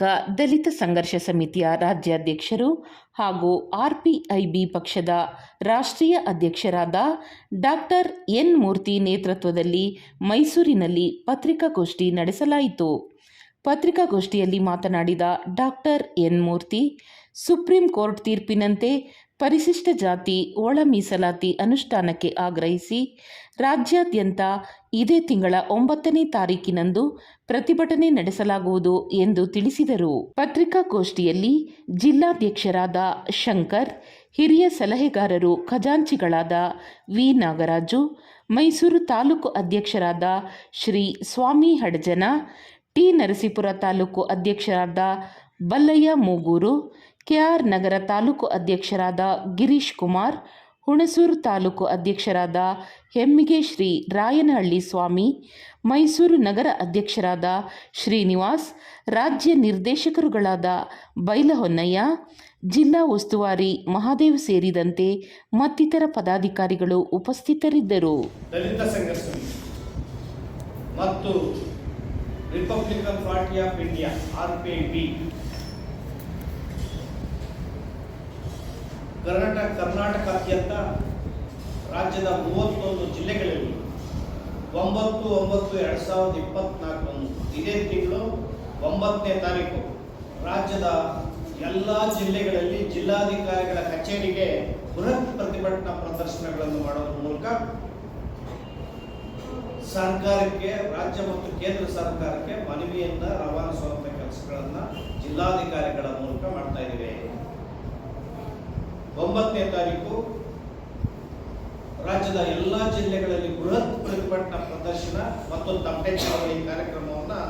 ಕರ್ನಾಟಕ ದಲಿತ ಸಂಘರ್ಷ ಸಮಿತಿಯ ರಾಜ್ಯಾಧ್ಯಕ್ಷರು ಹಾಗೂ ಆರ್ಪಿಐಬಿ ಪಕ್ಷದ ರಾಷ್ಟ್ರೀಯ ಅಧ್ಯಕ್ಷರಾದ ಡಾಕ್ಟರ್ ಎನ್ ಮೂರ್ತಿ ನೇತೃತ್ವದಲ್ಲಿ ಮೈಸೂರಿನಲ್ಲಿ ಪತ್ರಿಕಾಗೋಷ್ಠಿ ನಡೆಸಲಾಯಿತು. ಪತ್ರಿಕಾಗೋಷ್ಠಿಯಲ್ಲಿ ಮಾತನಾಡಿದ doctor N Murthy, supreme court ತೀರ್ಪಿನಂತೆ ಪರಿಶಿಷ್ಟ ಜಾತಿ ಒಳ ಮೀಸಲಾತಿ ಅನುಷ್ಠಾನಕ್ಕೆ ಆಗ್ರಹಿಸಿ ರಾಜ್ಯಾದ್ಯಂತ ಇದೇ ತಿಂಗಳ ಒಂಬತ್ತನೇ ತಾರೀಕಿನಂದು ಪ್ರತಿಭಟನೆ ನಡೆಸಲಾಗುವುದು ಎಂದು ತಿಳಿಸಿದರು. ಪತ್ರಿಕಾಗೋಷ್ಠಿಯಲ್ಲಿ ಜಿಲ್ಲಾಧ್ಯಕ್ಷರಾದ ಶಂಕರ್, ಹಿರಿಯ ಸಲಹೆಗಾರರು ಖಜಾಂಚಿಗಳಾದ ವಿ. ನಾಗರಾಜು, ಮೈಸೂರು ತಾಲೂಕು ಅಧ್ಯಕ್ಷರಾದ ಶ್ರೀ ಸ್ವಾಮಿ ಹಡಜನ, ಟಿ. ನರಸೀಪುರ ತಾಲೂಕು ಅಧ್ಯಕ್ಷರಾದ ಬಲ್ಲಯ್ಯ ಮೂಗೂರು ಕೆಆರ್ ನಗರ ತಾಲೂಕು ಅಧ್ಯಕ್ಷರಾದ ಗಿರೀಶ್ ಕುಮಾರ್ ಹುಣಸೂರು ತಾಲೂಕು ಅಧ್ಯಕ್ಷರಾದ ಹೆಮ್ಮಿಗೆ ಶ್ರೀ ರಾಯನಹಳ್ಳಿ ಸ್ವಾಮಿ, ಮೈಸೂರು ನಗರ ಅಧ್ಯಕ್ಷರಾದ ಶ್ರೀನಿವಾಸ್, ರಾಜ್ಯ ನಿರ್ದೇಶಕರುಗಳಾದ ಬೈಲಹೊನ್ನಯ್ಯ, ಜಿಲ್ಲಾ ಉಸ್ತುವಾರಿ ಮಹಾದೇವ್ ಸೇರಿದಂತೆ ಮತ್ತಿತರ ಪದಾಧಿಕಾರಿಗಳು ಉಪಸ್ಥಿತರಿದ್ದರು. ದಲಿತ ಮತ್ತು Republican Party of India R P I B Karnataka ಕರ್ನಾಟಕಾದ್ಯಂತ ರಾಜ್ಯದ ಮೂವತ್ತೊಂದು ಜಿಲ್ಲೆಗಳಲ್ಲಿ ಒಂಬತ್ತು ಒಂಬತ್ತು, ಎರಡು ಸಾವಿರದ ಇಪ್ಪತ್ತ್ನಾಲ್ಕರಂದು ಇದೇ ತಿಂಗಳು ಒಂಬತ್ತನೇ ತಾರೀಕು. ರಾಜ್ಯದ ಎಲ್ಲ ಜಿಲ್ಲೆಗಳಲ್ಲಿ ಜಿಲ್ಲಾಧಿಕಾರಿಗಳ ಕಚೇರಿಗೆ ಬೃಹತ್ ಪ್ರತಿಭಟನಾ ಪ್ರದರ್ಶನಗಳನ್ನು ಮಾಡುವ ಮೂಲಕ ಸರ್ಕಾರಕ್ಕೆ, ರಾಜ್ಯ ಮತ್ತು ಕೇಂದ್ರ ಸರ್ಕಾರಕ್ಕೆ ಮನವಿಯಿಂದ ರವಾನಿಸುವಂತಹ ಕೆಲಸಗಳನ್ನು ಜಿಲ್ಲಾಧಿಕಾರಿಗಳ ಮೂಲಕ ಮಾಡ್ತಾ ಇದ್ದೇವೆ. ಒಂಬತ್ತನೇ ತಾರೀಕು ರಾಜ್ಯದ ಎಲ್ಲ ಜಿಲ್ಲೆಗಳಲ್ಲಿ ಬೃಹತ್ ಪ್ರತಿಭಟನಾ ಪ್ರದರ್ಶನ ಮತ್ತು ಅಂಬೇಡ್ಕರ್ ಈ ಕಾರ್ಯಕ್ರಮವನ್ನು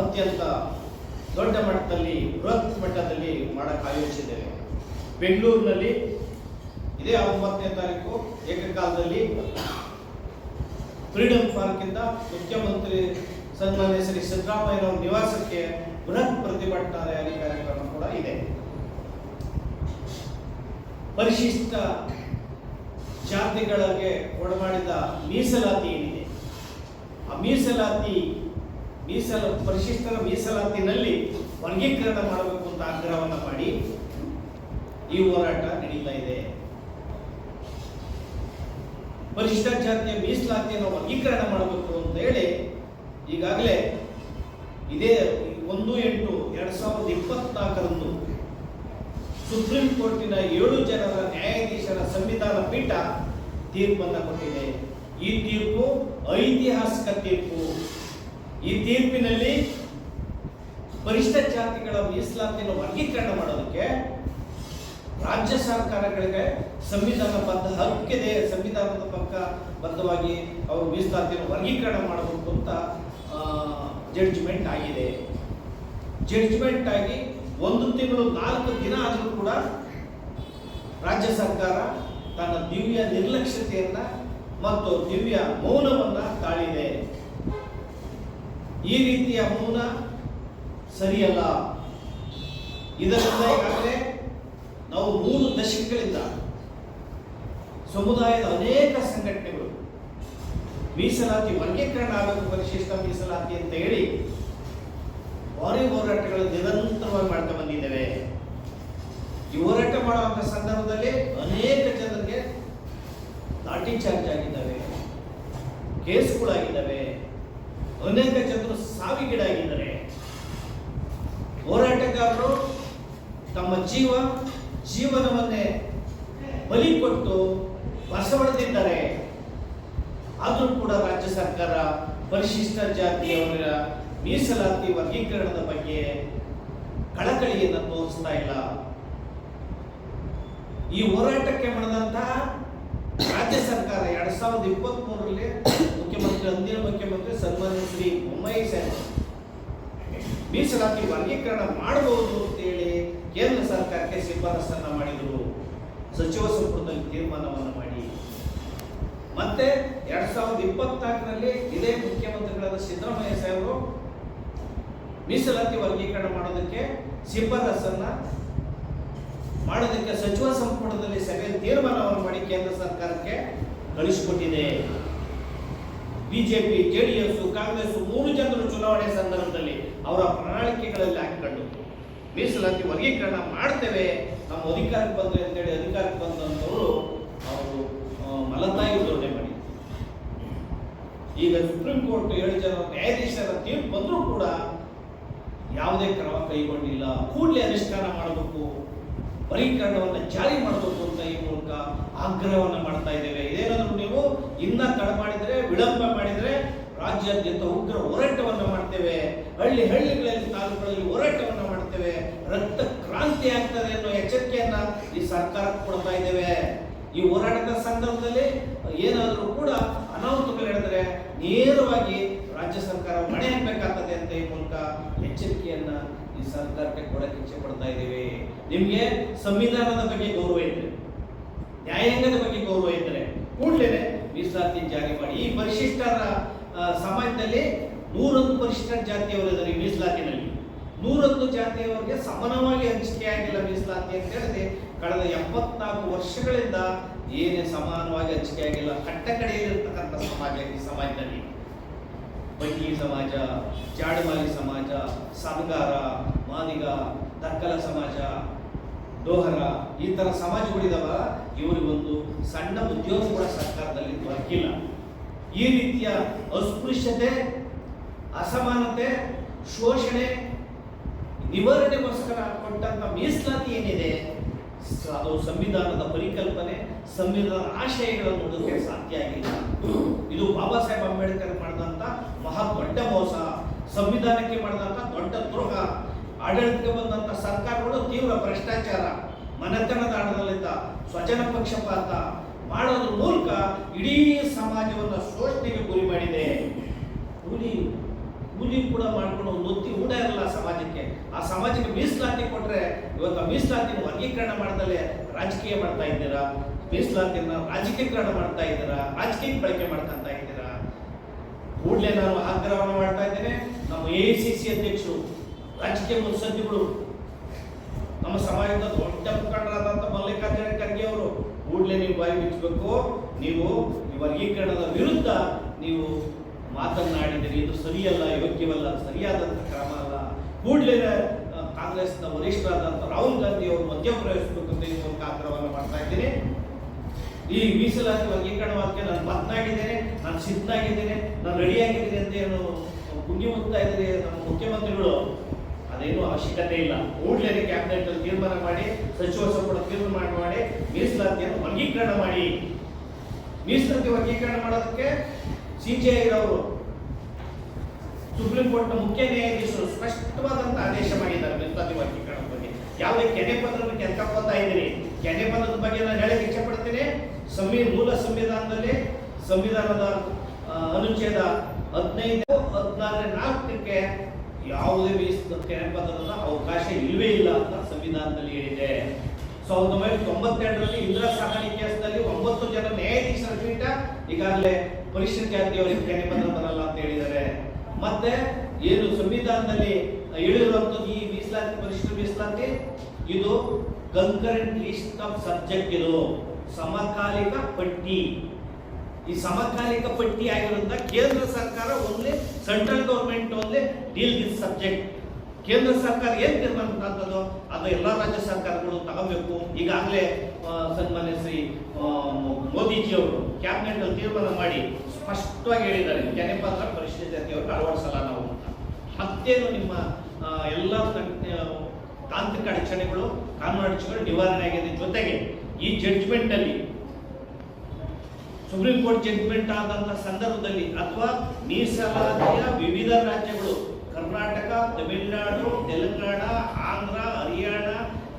ಅತ್ಯಂತ ದೊಡ್ಡ ಮಟ್ಟದಲ್ಲಿ, ಬೃಹತ್ ಮಟ್ಟದಲ್ಲಿ ಮಾಡಕ್ಕೆ ಆಯೋಜಿಸಿದ್ದೇವೆ. ಬೆಂಗಳೂರಿನಲ್ಲಿ ಇದೇ ಒಂಬತ್ತನೇ ತಾರೀಕು ಏಕಕಾಲದಲ್ಲಿ ಫ್ರೀಡಂ ಪಾರ್ಕ್ ಇಂದ ಮುಖ್ಯಮಂತ್ರಿ ಸನ್ಮಾನ್ಯ ಶ್ರೀ ಸಿದ್ದರಾಮಯ್ಯನವರ ನಿವಾಸಕ್ಕೆ ಬೃಹತ್ ಪ್ರತಿಭಟನಾ ರ್ಯಾಲಿ ಕಾರ್ಯಕ್ರಮ ಕೂಡ ಇದೆ. ಪರಿಶಿಷ್ಟ ಜಾತಿಗಳಿಗೆ ಒಳಮಾಡಿದ ಮೀಸಲಾತಿ ಏನಿದೆ? ಆ ಮೀಸಲಾತಿ, ಮೀಸಲ, ಪರಿಶಿಷ್ಟರ ಮೀಸಲಾತಿನಲ್ಲಿ ವರ್ಗೀಕರಣ ಮಾಡಬೇಕು ಅಂತ ಆಗ್ರಹವನ್ನು ಮಾಡಿ ಈ ಹೋರಾಟ ನಡೀತಾ ಇದೆ. ಪರಿಶಿಷ್ಟ ಜಾತಿಯ ಮೀಸಲಾತಿಯನ್ನು ವರ್ಗೀಕರಣ ಮಾಡಬೇಕು ಅಂತ ಹೇಳಿ ಈಗಾಗಲೇ ಇದೇ ಒಂದು ಎಂಟು ಎರಡು ಸಾವಿರದ ಇಪ್ಪತ್ನಾಲ್ಕರಂದು ಸುಪ್ರೀಂ ಕೋರ್ಟಿನ ಏಳು ಜನರ ನ್ಯಾಯಾಧೀಶರ ಸಂವಿಧಾನ ಪೀಠ ತೀರ್ಪನ್ನು ಕೊಟ್ಟಿದೆ. ಈ ತೀರ್ಪು ಐತಿಹಾಸಿಕ ತೀರ್ಪು. ಈ ತೀರ್ಪಿನಲ್ಲಿ ಪರಿಷ್ಠ ಜಾತಿಗಳ ಮೀಸಲಾತಿಯನ್ನು ವರ್ಗೀಕರಣ ಮಾಡೋದಕ್ಕೆ ರಾಜ್ಯ ಸರ್ಕಾರಗಳಿಗೆ ಸಂವಿಧಾನ ಬದ್ಧ, ಹಕ್ಕಿದೆ. ಸಂವಿಧಾನದ ಪಕ್ಕ ಬದ್ಧವಾಗಿ ಅವರು ಮೀಸಲಾತಿಯನ್ನು ವರ್ಗೀಕರಣ ಮಾಡಬೇಕು ಅಂತ ಜಡ್ಜ್ಮೆಂಟ್ ಆಗಿದೆ. ಜಡ್ಜ್ಮೆಂಟ್ ಆಗಿ ಒಂದು ತಿಂಗಳು, ನಾಲ್ಕು ದಿನ ಆದರೂ ಕೂಡ ರಾಜ್ಯ ಸರ್ಕಾರ ತನ್ನ ದಿವ್ಯ ನಿರ್ಲಕ್ಷ್ಯತೆಯನ್ನ ಮತ್ತು ದಿವ್ಯ ಮೌನವನ್ನ ತಾಳಿದೆ. ಈ ರೀತಿಯ ಮೌನ ಸರಿಯಲ್ಲ. ಇದರಿಂದ ಈಗಾಗಲೇ ನಾವು ಮೂರು ದಶಕಗಳಿಂದ ಸಮುದಾಯದ ಅನೇಕ ಸಂಘಟನೆಗಳು ಮೀಸಲಾತಿ ವರ್ಗೀಕರಣ ಆಗಬೇಕು, ಪರಿಶಿಷ್ಟ ಮೀಸಲಾತಿ ಅಂತ ಹೇಳಿ ಭಾರಿ ಹೋರಾಟಗಳು ನಿರಂತರವಾಗಿ ಮಾಡ್ತಾ ಬಂದಿದ್ದೇವೆ. ಈ ಹೋರಾಟ ಮಾಡುವಂತ ಸಂದರ್ಭದಲ್ಲಿ ಅನೇಕ ಜನರಿಗೆ ಲಾಠಿ ಚಾರ್ಜ್ ಆಗಿದ್ದಾವೆ, ಕೇಸ್ಗಳಾಗಿದ್ದಾವೆ, ಅನೇಕ ಜನರು ಸಾವಿಗೀಡಾಗಿದ್ದಾರೆ. ಹೋರಾಟಗಾರರು ತಮ್ಮ ಜೀವ, ಜೀವನವನ್ನೇ ಬಲಿ ಕೊಟ್ಟು ಬಸವಡೆದಿದ್ದಾರೆ ಆದರೂ ಕೂಡ ರಾಜ್ಯ ಸರ್ಕಾರ ಪರಿಶಿಷ್ಟ ಜಾತಿಯವರ ಮೀಸಲಾತಿ ವರ್ಗೀಕರಣದ ಬಗ್ಗೆ ಕಳಕಳಿಯನ್ನು ತೋರಿಸ್ತಾ ಇಲ್ಲ. ಈ ಹೋರಾಟಕ್ಕೆ ಮಾಡಿದಂತಹ ರಾಜ್ಯ ಸರ್ಕಾರ ಎರಡ್ ಸಾವಿರದ ಇಪ್ಪತ್ತ್ ಮೂರರಲ್ಲಿ ಮುಖ್ಯಮಂತ್ರಿ, ಅಂದಿನ ಮುಖ್ಯಮಂತ್ರಿ ಸನ್ಮಾನ್ಯ ಶ್ರೀ ಬೊಮ್ಮಾಯಿ ಸಾಹೇಬ್ ಮೀಸಲಾತಿ ವರ್ಗೀಕರಣ ಮಾಡಬಹುದು ಅಂತೇಳಿ ಕೇಂದ್ರ ಸರ್ಕಾರಕ್ಕೆ ಶಿಫಾರಸನ್ನ ಮಾಡಿದರು. ಸಚಿವ ಸಂಪುಟದಲ್ಲಿ ತೀರ್ಮಾನವನ್ನು ಮಾಡಿ. ಮತ್ತೆ ಎರಡ್ ಸಾವಿರದ ಇಪ್ಪತ್ನಾಲ್ಕರಲ್ಲಿ ಇದೇ ಮುಖ್ಯಮಂತ್ರಿಗಳಾದ ಸಿದ್ದರಾಮಯ್ಯ ಸಾಹೇಬರು ಮೀಸಲಾತಿ ವರ್ಗೀಕರಣ ಮಾಡೋದಕ್ಕೆ ಶಿಫಾರಸನ್ನ ಮಾಡೋದಕ್ಕೆ ಸಚಿವ ಸಂಪುಟದಲ್ಲಿ ಸಭೆ ತೀರ್ಮಾನವನ್ನು ಮಾಡಿ ಕೇಂದ್ರ ಸರ್ಕಾರಕ್ಕೆ ಕಳಿಸಿಕೊಟ್ಟಿದೆ ಬಿಜೆಪಿ, ಜೆಡಿಎಸ್, ಕಾಂಗ್ರೆಸ್ ಮೂರು ಜನರು ಚುನಾವಣೆ ಸಂದರ್ಭದಲ್ಲಿ ಅವರ ಪ್ರಣಾಳಿಕೆಗಳಲ್ಲಿ ಹಾಕಿಕೊಂಡು ಮೀಸಲಾತಿ ವರ್ಗೀಕರಣ ಮಾಡ್ತೇವೆ, ನಮ್ಮ ಅಧಿಕಾರಕ್ಕೆ ಬಂದ್ರೆ ಅಂತೇಳಿ ಅಧಿಕಾರಕ್ಕೆ ಬಂದಂಥವರು ಅವರು ಮಲತಾಯಿ ಧೋರಣೆ ಮಾಡಿ ಈಗ ಸುಪ್ರೀಂ ಕೋರ್ಟ್ ಏಳು ಜನ ನ್ಯಾಯಾಧೀಶರ ತೀರ್ಪು ಬಂದರೂ ಕೂಡ ಯಾವುದೇ ಕ್ರಮ ಕೈಗೊಂಡಿಲ್ಲ. ಕೂಡಲೇ ಅನುಷ್ಠಾನ ಮಾಡಬೇಕು. ಪರಿಕರಣವನ್ನು ಜಾರಿ ಮಾಡಬೇಕು ಅಂತ ಈ ಮೂಲಕ ಆಗ್ರಹವನ್ನು ಮಾಡ್ತಾ ಇದ್ದೇವೆ. ಇದೇನಾದರೂ ನೀವು ಇನ್ನ ತಡ ಮಾಡಿದರೆ, ವಿಳಂಬ ಮಾಡಿದರೆ ರಾಜ್ಯಾದ್ಯಂತ ಉಗ್ರ ಹೋರಾಟವನ್ನು ಮಾಡ್ತೇವೆ. ಹಳ್ಳಿ ಹಳ್ಳಿಗಳಲ್ಲಿ, ತಾಲೂಕುಗಳಲ್ಲಿ ಹೋರಾಟವನ್ನು ಮಾಡ್ತೇವೆ. ರಕ್ತ ಕ್ರಾಂತಿ ಆಗ್ತದೆ ಅನ್ನೋ ಎಚ್ಚರಿಕೆಯನ್ನು ಈ ಸರ್ಕಾರಕ್ಕೆ ಕೊಡ್ತಾ ಇದ್ದೇವೆ. ಈ ಹೋರಾಟದ ಸಂದರ್ಭದಲ್ಲಿ ಏನಾದರೂ ಕೂಡ ಅನಾಹುತಗಳು ಹೇಳಿದ್ರೆ ನೇರವಾಗಿ ರಾಜ್ಯ ಸರ್ಕಾರ ಮಣೆ ಹಾಕಬೇಕಾಗ್ತದೆ ಅಂತ ಈ ಮೂಲಕ ಎಚ್ಚರಿಕೆಯನ್ನ ಈ ಸರ್ಕಾರಕ್ಕೆ ಕೊಡಕ್ಕೆ ಇಚ್ಛೆ ಪಡ್ತಾ ಇದ್ದೀವಿ. ನಿಮಗೆ ಸಂವಿಧಾನದ ಬಗ್ಗೆ ಗೌರವ ಇದ್ರೆ, ನ್ಯಾಯಾಂಗದ ಬಗ್ಗೆ ಗೌರವ ಇದ್ರೆ ಕೂಡಲೇ ಮೀಸಲಾತಿ ಜಾರಿ ಮಾಡಿ. ಈ ಪರಿಶಿಷ್ಟರ ಸಮಾಜದಲ್ಲಿ ನೂರೊಂದು ಪರಿಶಿಷ್ಟ ಜಾತಿಯವರಿದ್ದಾರೆ ಈ ಮೀಸಲಾತಿನಲ್ಲಿ. ನೂರೊಂದು ಜಾತಿಯವರಿಗೆ ಸಮಾನವಾಗಿ ಹಂಚಿಕೆ ಆಗಿಲ್ಲ ಮೀಸಲಾತಿ ಅಂತ ಹೇಳಿದ್ರೆ ಕಳೆದ ಎಪ್ಪತ್ನಾಲ್ಕು ವರ್ಷಗಳಿಂದ ಏನೇ ಸಮಾನವಾಗಿ ಹಂಚಿಕೆ ಆಗಿಲ್ಲ. ಕಟ್ಟಕಡೆಯಲ್ಲಿರ್ತಕ್ಕಂಥ ಸಮಾಜ ಈ ಸಮಾಜದಲ್ಲಿ. ಬಡ್ಡಿ ಸಮಾಜ, ಜಾಡಮಾಲಿ ಸಮಾಜ ಸಾಂಗಾರ ಮಾದಿಗ ದಕ್ಕಲ ಸಮಾಜ ಡೋಹರ ಈ ಥರ ಸಮಾಜಗಳಿದಾವ ಇವರಿಗೊಂದು ಸಣ್ಣ ಉದ್ಯೋಗ ಕೂಡ ಸರ್ಕಾರದಲ್ಲಿ ದೊರಕಿಲ್ಲ. ಈ ರೀತಿಯ ಅಸ್ಪೃಶ್ಯತೆ, ಅಸಮಾನತೆ, ಶೋಷಣೆ, ನಿವಾರಣೆಗೋಸ್ಕರ ಕೊಟ್ಟಂತ ಮೀಸಲಾತಿ ಏನಿದೆ ಸ- ಅದು ಸಂವಿಧಾನದ ಪರಿಕಲ್ಪನೆ ಸಂವಿಧಾನ ಆಶಯಗಳನ್ನು ನೋಡೋದಕ್ಕೆ ಸಾಧ್ಯ ಆಗಿಲ್ಲ ಇದು ಬಾಬಾ ಸಾಹೇಬ್ ಅಂಬೇಡ್ಕರ್ ಮಾಡಿದಂತ ಮಹಾ ದೊಡ್ಡ ಮೋಸ ಸಂವಿಧಾನಕ್ಕೆ ಮಾಡಿದಂತ ದೊಡ್ಡ ದ್ರೋಹ ಆಡಳಿತಕ್ಕೆ ಬಂದಂತ ಸರ್ಕಾರಗಳು ತೀವ್ರ ಭ್ರಷ್ಟಾಚಾರ ಮನೆತನದ ಆಡಳಿತ ಸ್ವಜನ ಪಕ್ಷಪಾತ ಮಾಡೋದ್ರ ಮೂಲಕ ಇಡೀ ಸಮಾಜವನ್ನು ಶೋಷಣೆಗೆ ಗುರಿ ಮಾಡಿದೆ. ಕೂಲಿ ಕೂಲಿ ಕೂಡ ಮಾಡ್ಕೊಂಡು ಒಂದು ಒತ್ತಿ ಊಟ ಇರಲ್ಲ ಸಮಾಜಕ್ಕೆ. ಆ ಸಮಾಜಕ್ಕೆ ಮೀಸಲಾತಿ ಕೊಟ್ರೆ ಇವತ್ತು ಆ ಮೀಸಲಾತಿನ ವರ್ಗೀಕರಣ ಮಾಡ್ದಲೇ ರಾಜಕೀಯ ಮಾಡ್ತಾ ಇದ್ದೀರಾ? ಮೀಸಲಾತಿಯನ್ನ ರಾಜಕೀಯಕರಣ ಮಾಡ್ತಾ ಇದ್ದೀರಾ? ರಾಜಕೀಯ ಬಳಕೆ ಮಾಡ್ಕೊಂತ ಇದ್ದೀರಾ? ಕೂಡಲೇ ನಾನು ಆಗ್ರಹವನ್ನು ಮಾಡ್ತಾ ಇದ್ದೇನೆ. ನಮ್ಮ ಎ ಸಿ ಸಿ ಅಧ್ಯಕ್ಷರು, ರಾಜಕೀಯ ಮುತ್ಸದ್ದಿಗಳು ನಮ್ಮ ಸಮಾಜದ ದೊಡ್ಡ ಮುಖಂಡರಾದಂಥ ಮಲ್ಲಿಕಾರ್ಜುನ ಖರ್ಗೆ ಅವರು, ಕೂಡಲೇ ನೀವು ಬಾಯಿ ಬಿಚ್ಚಬೇಕು ನೀವು ಈ ವರ್ಗೀಕರಣದ ವಿರುದ್ಧ ನೀವು ಮಾತನಾಡಿದಿರಿ ಇದು ಸರಿಯಲ್ಲ, ಯೋಗ್ಯವಲ್ಲ, ಸರಿಯಾದಂಥ ಕ್ರಮ ಅಲ್ಲ. ಕೂಡಲೇ ಕಾಂಗ್ರೆಸ್ನ ವರಿಷ್ಠರಾದಂಥ ರಾಹುಲ್ ಗಾಂಧಿ ಅವರು ಮಧ್ಯಪ್ರವೇಶಿಸಬೇಕು ಅಂತ ಈ ಮೂಲಕ ಆಗ್ರಹವನ್ನು ಮಾಡ್ತಾ ಇದ್ದೀನಿ. ಈ ಮೀಸಲಾತಿ ವರ್ಗೀಕರಣಕ್ಕೆ ನಾನು ಮತನಾಗಿದ್ದೇನೆ ನಾನು ಸಿದ್ಧನಾಗಿದ್ದೇನೆ, ನಾನು ರೆಡಿಯಾಗಿದ್ದೀನಿ ಅಂತ ಏನು ಗುಂಡಿ ಮುಗ್ತಾ ನಮ್ಮ ಮುಖ್ಯಮಂತ್ರಿಗಳು. ಅದೇನು ಅವಶ್ಯಕತೆ ಇಲ್ಲ. ಕೂಡಲೇ ಕ್ಯಾಬಿನೆಟ್ ಅಲ್ಲಿ ತೀರ್ಮಾನ ಮಾಡಿ, ಸಚಿವ ಸಂಪುಟ ತೀರ್ಮಾನ ಮಾಡಿ, ಮೀಸಲಾತಿಯನ್ನು ವರ್ಗೀಕರಣ ಮಾಡಿ. ಮೀಸಲಾತಿ ವರ್ಗೀಕರಣ ಮಾಡೋದಕ್ಕೆ ಸಿಜೆ ಇರೋರು ಸುಪ್ರೀಂ ಕೋರ್ಟ್ನ ಮುಖ್ಯ ನ್ಯಾಯಾಧೀಶರು ಸ್ಪಷ್ಟವಾದಂತ ಆದೇಶ ಮಾಡಿದ್ದಾರೆ ಮೀಸಲಾತಿ ವರ್ಗೀಕರಣದ ಬಗ್ಗೆ. ಯಾವುದೇ ಕೆನೆ ಪತ್ರವನ್ನು ಇದ್ದೀನಿ. ಇದ್ದೀರಿ ಕೆನೆ ಪತ್ರದ ಬಗ್ಗೆ ನಾನು ಹೇಳಕ್ಕೆ ಇಚ್ಛೆ ಪಡ್ತೇನೆ ಸಂವಿ ಮೂಲ ಸಂವಿಧಾನದಲ್ಲಿ ಸಂವಿಧಾನದ ಅನುಚ್ಛೇದ ಹದಿನೈದು ಹದಿನಾರನೇ ನಾಲ್ಕಕ್ಕೆ ಯಾವುದೇ ಕೆನೆ ಪತ್ರದ ಅವಕಾಶ ಇಲ್ಲವೇ ಇಲ್ಲ ಅಂತ ಸಂವಿಧಾನದಲ್ಲಿ ಹೇಳಿದೆ. ಸಾವಿರದ ಒಂಬೈನೂರ ತೊಂಬತ್ತೆರಡರಲ್ಲಿ ಇಂದಿರಾ ಸಾಹನಿ ಕೇಸ್ನಲ್ಲಿ ಒಂಬತ್ತು ಜನ ನ್ಯಾಯಾಧೀಶರ ಪೀಠ ಈಗಾಗಲೇ ಪರಿಶಿಷ್ಟ ಜಾತಿಯವರಿಗೆ ಕೆನೆ ಪತ್ರ ಬರಲ್ಲ ಅಂತ ಹೇಳಿದ್ದಾರೆ. ಮತ್ತೆ ಏನು ಸಂವಿಧಾನದಲ್ಲಿ ಹೇಳಿರುವಂತದ್ದು ಈ ಮೀಸಲಾತಿ ಪರಿಶಿಷ್ಟ ಮೀಸಲಾತಿ? ಇದು ಕನ್ಕರೆಂಟ್ ಲಿಸ್ಟ್ ಆಫ್ ಸಬ್ಜೆಕ್ಟ್ ಇದು. ಸಮಕಾಲಿಕ ಪಟ್ಟಿ. ಈ ಸಮಕಾಲಿಕ ಪಟ್ಟಿ ಆಗಿರೋದ್ರಿಂದ ಕೇಂದ್ರ ಸರ್ಕಾರ ಒಂದೇ ಸೆಂಟ್ರಲ್ ಗೌರ್ಮೆಂಟ್ ಒಂದೇ ಡೀಲ್ ವಿತ್ ಸಬ್ಜೆಕ್ಟ್ ಕೇಂದ್ರ ಸರ್ಕಾರ ಏನ್ ತೀರ್ಮಾನ ಅಂತದ್ದು ಅದು ಎಲ್ಲ ರಾಜ್ಯ ಸರ್ಕಾರಗಳು ತಗೋಬೇಕು. ಈಗಾಗಲೇ ಸನ್ಮಾನಿಸಿ ಆ, ಮೋದಿಜಿ ಅವರು ಕ್ಯಾಬಿನೆಟ್ ಅಲ್ಲಿ ತೀರ್ಮಾನ ಮಾಡಿ ಸ್ಪಷ್ಟವಾಗಿ ಹೇಳಿದ್ದಾರೆ ಜನಪದ ಪರಿಶಿಷ್ಟ ಜಾತಿಯವರು ಅಳವಡಿಸಲ್ಲ ನಾವು ಅಂತ. ಮತ್ತೇನು ನಿಮ್ಮ ಎಲ್ಲ ತಾಂತ್ರಿಕ ಅಡಚಣೆಗಳು ಕಾನೂನು ಅಡಚಣೆಗಳು ನಿವಾರಣೆ ಆಗಿದೆ. ಜೊತೆಗೆ ಈ ಜಡ್ಜ್ಮೆಂಟ್ ಅಲ್ಲಿ ಸುಪ್ರೀಂ ಕೋರ್ಟ್ ಜಡ್ಜ್ಮೆಂಟ್ ಆದಂತಹ ಸಂದರ್ಭದಲ್ಲಿ ಅಥವಾ ಮೀಸಲಾತಿಯ ವಿವಿಧ ರಾಜ್ಯಗಳು ಕರ್ನಾಟಕ ತಮಿಳುನಾಡು ತೆಲಂಗಾಣ ಆಂಧ್ರ ಹರಿಯಾಣ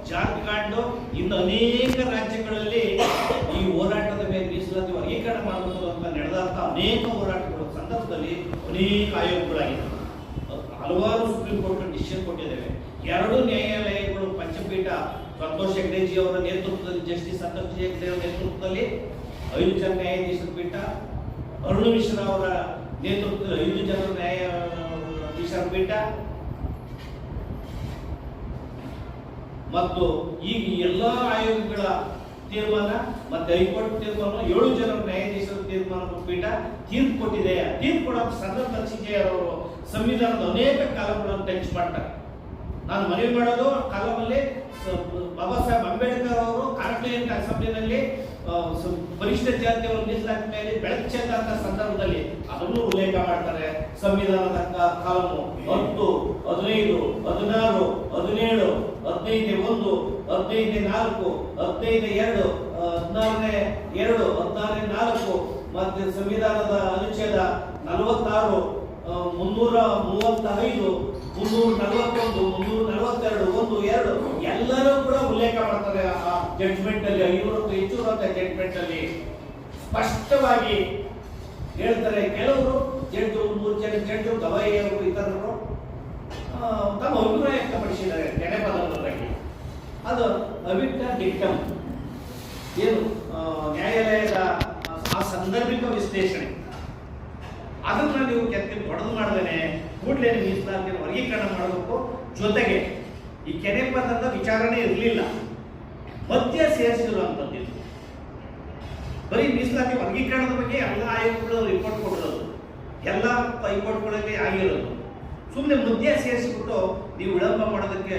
ಜಾರ್ಖಂಡ್ ಇನ್ನು ಅನೇಕ ರಾಜ್ಯಗಳಲ್ಲಿ ಈ ಹೋರಾಟದ ಮಾಡಬೇಕು ಅಂತ ನಡೆದಂತ ಅನೇಕ ಹೋರಾಟಗಳ ಸಂದರ್ಭದಲ್ಲಿ ಅನೇಕ ಆಯೋಗಗಳಾಗಿದೆ ಹಲವಾರು ಸುಪ್ರೀಂ ಕೋರ್ಟ್ ಡಿಸಿಷನ್ ಕೊಟ್ಟಿದ್ದೇವೆ. ಎರಡು ನ್ಯಾಯಾಲಯಗಳು ಪಂಚಪೀಠ ಸಂತೋಷ್ ಹೆಗ್ಡೆಜಿ ಅವರ ನೇತೃತ್ವದಲ್ಲಿ, ಜಸ್ಟಿಸ್ ಸಂತೋಷ್ ಹೆಗ್ಡೆ ಅವರ ನೇತೃತ್ವದಲ್ಲಿ ಐದು ಜನ ನ್ಯಾಯಾಧೀಶರ ಪೀಠ, ಅರುಣ್ ಮಿಶ್ರಾ ಅವರ ನೇತೃತ್ವದಲ್ಲಿ ಐದು ಜನ ನ್ಯಾಯಾಧೀಶರ ಪೀಠ ಮತ್ತು ಈಗ ಎಲ್ಲ ಆಯೋಗಗಳ ತೀರ್ಮಾನ, ಮತ್ತೆ ಹೈಕೋರ್ಟ್ ತೀರ್ಮಾನ, ಏಳು ಜನ ನ್ಯಾಯಾಧೀಶರ ತೀರ್ಮಾನ ಪೀಠ ತೀರ್ಪು ಕೊಟ್ಟಿದೆ. ತೀರ್ಪು ಕೊಡೋ ಸಂದರ್ಭದಲ್ಲಿ ಸಂವಿಧಾನದ ಅನೇಕ ಕಾಲಗಳನ್ನು ಟಚ್ ಮಾಡ್ತಾರೆ. ನಾನು ಮನವಿ ಮಾಡೋದು ಕಾಲಮಲ್ಲಿ ಬಾಬಾ ಸಾಹೇಬ್ ಅಂಬೇಡ್ಕರ್ ಅವರು ಕಾರ್ಪೊರೇಟ್ ಅಸೆಂಬ್ಲಿನಲ್ಲಿ ಬಲಿಷ್ಠ ಜಾತಿಯವರು ಮೀಸಲಾತಿ ಮೇಲೆ ಬೆಳಕು ಸಂದರ್ಭದಲ್ಲಿ ಅದನ್ನು ಉಲ್ಲೇಖ ಮಾಡ್ತಾರೆ ಸಂವಿಧಾನದ ಕಾಲಮು. ಹತ್ತು, ಹದಿನೈದು, ಹದಿನಾರು, ಹದಿನೇಳು, ಹದಿನೈದು ಒಂದು, ಹದಿನೈದು ನಾಲ್ಕು ಹದಿನೈದು, ಎರಡು ಹದಿನಾರನೇ ಎರಡು, ಹದಿನಾರನೇ ನಾಲ್ಕು, ಮತ್ತೆ ಸಂವಿಧಾನದ ಅನುಚ್ಛೇದ ನಲವತ್ತಾರು ಮುನ್ನೂರ ಮೂವತ್ತ ಐದು ಮುನ್ನೂರ ನಲವತ್ತೊಂದು, ಮುನ್ನೂರ ನಲವತ್ತೆರಡು, ಒಂದು, ಎರಡು, ಎಲ್ಲರೂ ಕೂಡ ಉಲ್ಲೇಖ ಮಾಡ್ತಾರೆ ಆ ಜಡ್ಜ್ಮೆಂಟ್ ಅಲ್ಲಿ, ಐನೂರಕ್ಕೂ ಹೆಚ್ಚು ಇರುವಂತಹ ಜಡ್ಜ್ಮೆಂಟ್ ಅಲ್ಲಿ. ಸ್ಪಷ್ಟವಾಗಿ ಹೇಳ್ತಾರೆ, ಕೆಲವರು ಜಡ್ಜು ಮೂರು ಜನ ಜಡ್ಜು ಗವಾಯಿಯವರು ಇತರರು ತಮ್ಮ ಅಭಿಪ್ರಾಯ ವ್ಯಕ್ತಪಡಿಸಿದ್ದಾರೆ ನೆನೆಪದವಾಗಿ ಅದು ಅವಿಕ್ತ ಡಿಕ್ಟಮ್ ಏನು? ನ್ಯಾಯಾಲಯದ, ಆ ಸಂದರ್ಭಿಕ ವಿಶ್ಲೇಷಣೆ. ಅದನ್ನ ನೀವು ಕೆತ್ತಿ ಹೊಡೆದು ಮಾಡದೇನೆ ಕೂಡಲೇ ಮೀಸಲಾತಿಯನ್ನು ವರ್ಗೀಕರಣ ಮಾಡಬೇಕು. ಜೊತೆಗೆ ಈ ಕೆರೆ ಪದದ ವಿಚಾರಣೆ ಇರಲಿಲ್ಲ. ಮಧ್ಯ ಸೇರಿಸಿರುವಂಥದ್ದು ಬರೀ ಮೀಸಲಾತಿ ವರ್ಗೀಕರಣದ ಬಗ್ಗೆ ಎಲ್ಲ ಆಯೋಗಗಳು ರಿಪೋರ್ಟ್ ಕೊಟ್ಟಿರೋದು. ಎಲ್ಲ ಹೈಕೋರ್ಟ್ಗಳಲ್ಲಿ ಆಗಿರೋದು. ಸುಮ್ಮನೆ ಮಧ್ಯ ಸೇರಿಸಿಬಿಟ್ಟು ನೀವು ವಿಳಂಬ ಮಾಡೋದಕ್ಕೆ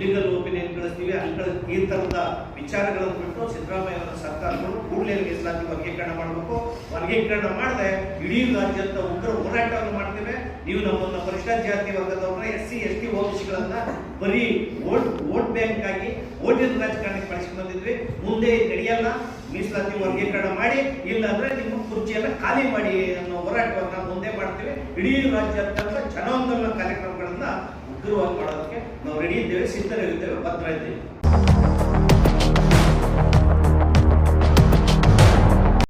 ಲೀಗಲ್ ಒಪಿನಿಯನ್ ಕಳಿಸ್ತೀವಿ, ಅಲ್ಲಿ ಈ ಥರದ ವಿಚಾರಗಳನ್ನು ಬಿಟ್ಟು ಸಿದ್ದರಾಮಯ್ಯ ಅವರ ಸರ್ಕಾರಗಳು ಕೂಡಲೇ ಮೀಸಲಾತಿ ವರ್ಗೀಕರಣ ಮಾಡಬೇಕು. ವರ್ಗೀಕರಣ ಮಾಡದೆ ಇಡೀ ರಾಜ್ಯದ ಉಗ್ರ ಹೋರಾಟವನ್ನು ಮಾಡ್ತೇವೆ. ನೀವು ನಮ್ಮನ್ನ ಪರಿಷ್ಠ ಜಾತಿ ವರ್ಗದವ್ರನ್ನ ಎಸ್ ಸಿ, ಎಸ್ ಟಿ ಓಬಿಸಿಗಳನ್ನ ಬರೀ ವೋಟ್ ವೋಟ್ ಬ್ಯಾಂಕ್ ಆಗಿ ಓಟಿನ ರಾಜಕಾರಣಕ್ಕೆ ಬಳಸ್ಕೊಂಡು ಬಂದಿದ್ವಿ. ಮುಂದೆ ನಡೆಯಲ್ಲ. ಮೀಸಲಾತಿ ವರ್ಗೀಕರಣ ಮಾಡಿ, ಇಲ್ಲಾಂದ್ರೆ ನಿಮ್ಮ ಕುರ್ಚಿಯನ್ನ ಖಾಲಿ ಮಾಡಿ ಅನ್ನೋ ಹೋರಾಟವನ್ನ ಮುಂದೆ ಮಾಡ್ತೀವಿ. ಇಡೀ ರಾಜ್ಯಾದ್ಯಂತ ಜನಾಂದೋಲನ ಕಾರ್ಯಕ್ರಮಗಳನ್ನ ಉಗ್ರವಾಗಿ ಮಾಡೋದಕ್ಕೆ ನಾವು ರೆಡಿ ಇದ್ದೇವೆ ಸಿದ್ಧರಿದ್ದೇವೆ ಭದ್ರ ಇದ್ದೇವೆ